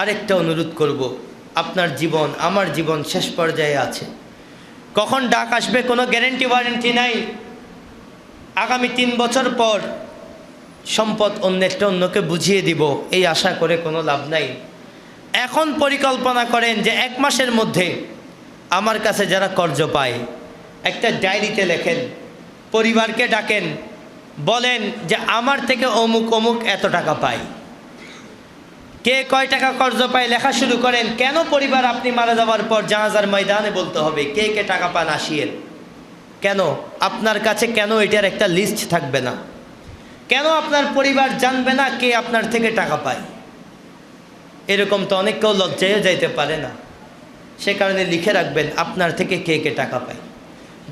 আরেকটা অনুরোধ করব, আপনার জীবন, আমার জীবন শেষ পর্যায়ে আছে। কখন ডাক আসবে কোনো গ্যারেন্টি ওয়ারেন্টি নাই। আগামী তিন বছর পর সম্পদ অন্যেরটা অন্যকে বুঝিয়ে দিব, এই আশা করে কোনো লাভ নাই। এখন পরিকল্পনা করেন যে এক মাসের মধ্যে আমার কাছে যারা কর্জ পায়, একটা ডায়েরিতে লেখেন, পরিবারকে ডাকেন, বলেন যে আমার থেকে অমুক অমুক এত টাকা পায়। কে কয় টাকা কর্জ পায় লেখা শুরু করেন, কেন পরিবার আপনি মারা যাওয়ার পর জাহাজার ময়দানে বলতে হবে, কে কে টাকা পান আসিয়েন কেন? আপনার কাছে কেন এটার একটা লিস্ট থাকবে না? কেন আপনার পরিবার জানবে না কে আপনার থেকে টাকা পায়? এরকম তো অনেক কেউ লজ্জায় যাইতে পারে না। সে কারণে লিখে রাখবেন, আপনার থেকে কে কে টাকা পায়?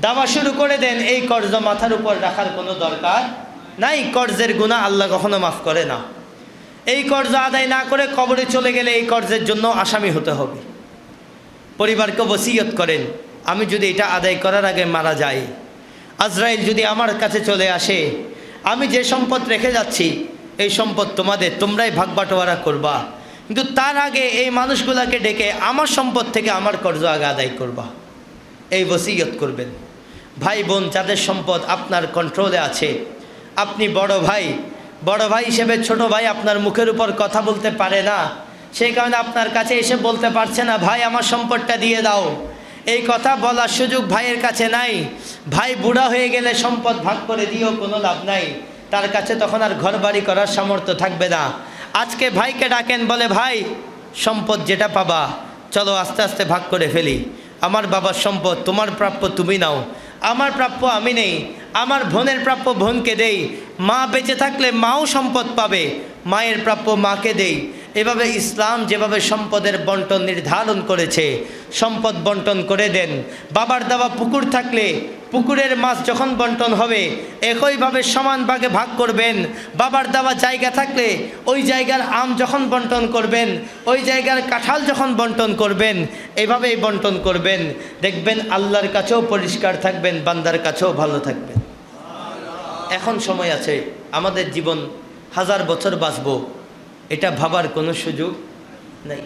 দাবা শুরু করে দেন, এই কর্জ মাথার উপর রাখার কোনো দরকার নাই। কর্জের গুণা আল্লাহ কখনো মাফ করে না। এই কর্জ আদায় না করে কবরে চলে গেলে এই কর্জের জন্য আসামি হতে হবে। পরিবারকে বসিয়ত করেন, আমি যদি এটা আদায় করার আগে মারা যাই, আজরাইল যদি আমার কাছে চলে আসে, আমি যে সম্পদ রেখে যাচ্ছি, এই সম্পদ তোমাদের, তোমরাই ভাগ বাটোয়ারা করবা। কিন্তু তার আগে এই মানুষগুলাকে ডেকে আমার সম্পদ থেকে আমার কর্জ আগে আদায় করবা। এই বসিয়ত করবেন। ভাই বোন, যাদের সম্পদ আপনার কন্ট্রোলে আছে, আপনি বড় ভাই বড় ভাই হিসেবে ছোট ভাই আপনার মুখের উপর কথা বলতে পারে না। সেই কারণে আপনার কাছে এসে বলতে পারছে না, ভাই, আমার সম্পদটা দিয়ে দাও। এই কথা বলার সুযোগ ভাইয়ের কাছে নাই। ভাই বুড়া হয়ে গেলে সম্পদ ভাগ করে দিয়েও কোনো লাভ নাই। তার কাছে তখন আর ঘর বাড়ি করার সামর্থ্য থাকবে না। আজকে ভাইকে ডাকেন, বলে, ভাই, সম্পদ যেটা পাবা, চলো আস্তে আস্তে ভাগ করে ফেলি। আমার বাবার সম্পদ, তোমার প্রাপ্য তুমি নাও। আমার প্রাপ্য আমি নেই। আমার বোনের প্রাপ্য বোনকে দেই। মা বেঁচে থাকলে মাও সম্পদ পাবে। মায়ের প্রাপ্য মাকে দেই। এভাবে ইসলাম যেভাবে সম্পদের বন্টন নির্ধারণ করেছে, সম্পদ বন্টন করে দেন। বাবার দেওয়া পুকুর থাকলে পুকুরের মাছ যখন বন্টন হবে, একইভাবে সমান ভাগে ভাগ করবেন। বাবার দেওয়া জায়গা থাকলে ওই জায়গার আম যখন বন্টন করবেন, ওই জায়গার কাঁঠাল যখন বন্টন করবেন, এভাবেই বন্টন করবেন। দেখবেন আল্লাহর কাছেও পরিষ্কার থাকবেন, বান্দার কাছেও ভালো থাকবেন। এখন সময় আছে, আমাদের জীবন হাজার বছর বাঁচব, এটা ভাবার কোনো সুযোগ নেই।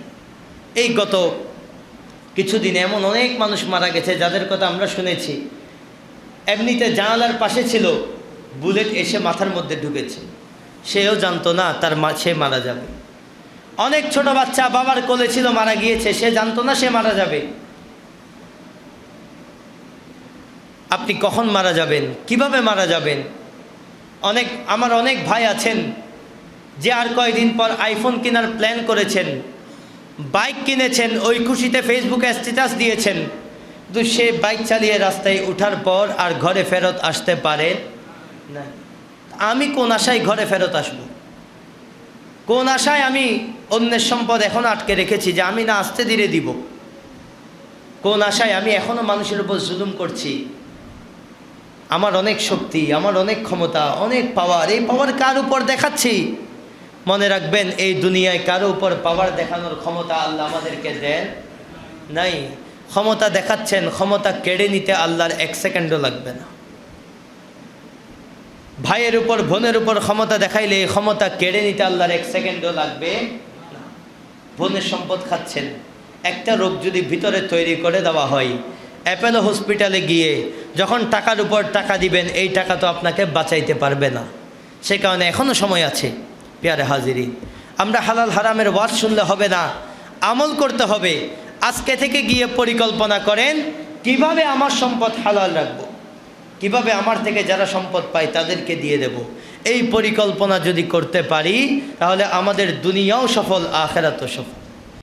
এই গত কিছুদিন এমন অনেক মানুষ মারা গেছে, যাদের কথা আমরা শুনেছি। এমনিতে জানালার পাশে ছিল, বুলেট এসে মাথার মধ্যে ঢুকেছে। সেও জানতো না তার মা, সে মারা যাবে। অনেক ছোট বাচ্চা বাবার কোলে ছিল, মারা গিয়েছে, সে জানতো না সে মারা যাবে। আপনি কখন মারা যাবেন? কীভাবে মারা যাবেন? অনেক, আমার অনেক ভাই আছেন যে আর কয়দিন পর আইফোন কেনার প্ল্যান করেছেন বাইক কিনেছেন, ওই খুশিতে ফেসবুকে স্ট্যাটাস দিয়েছেন। কিন্তু সে বাইক চালিয়ে রাস্তায় ওঠার পর আর ঘরে ফেরত আসতে পারে না। আমি কোন আশায় ঘরে ফেরত আসব? কোন আশায় আমি অন্যের সম্পদ এখন আটকে রেখেছি যে আমি না আসতে ধীরে দিব? কোন আশায় আমি এখনও মানুষের উপর জুলুম করছি? আমার অনেক শক্তি, আমার অনেক ক্ষমতা, অনেক পাওয়ার এই পাওয়ার কার উপর দেখাচ্ছি? মনে রাখবেন, এই দুনিয়ায় কারও উপর পাওয়ার দেখানোর ক্ষমতা আল্লাহ আমাদেরকে দেন নাই। ক্ষমতা দেখাচ্ছেন, ক্ষমতা কেড়ে নিতে আল্লাহর এক সেকেন্ডও লাগবে না। ভাইয়ের উপর, বোনের উপর ক্ষমতা দেখাইলে ক্ষমতা কেড়ে নিতে আল্লাহর এক সেকেন্ডও লাগবে বোনের সম্পদ খাচ্ছেন। একটা রোগ যদি ভিতরে তৈরি করে দেওয়া হয় অ্যাপেলো হসপিটালে গিয়ে যখন টাকার উপর টাকা দিবেন, এই টাকা তো আপনাকে বাঁচাইতে পারবে না। সে কারণে এখনও সময় আছে, পেয়ারে হাজিরি আমরা হালাল হারামের ওয়াজ শুনলে হবে না, আমল করতে হবে। আজকে থেকে গিয়ে পরিকল্পনা করেন, কীভাবে আমার সম্পদ হালাল রাখব? কীভাবে আমার থেকে যারা সম্পদ পায় তাদেরকে দিয়ে দেব? এই পরিকল্পনা যদি করতে পারি, তাহলে আমাদের দুনিয়াও সফল, আখেরাতও সফল।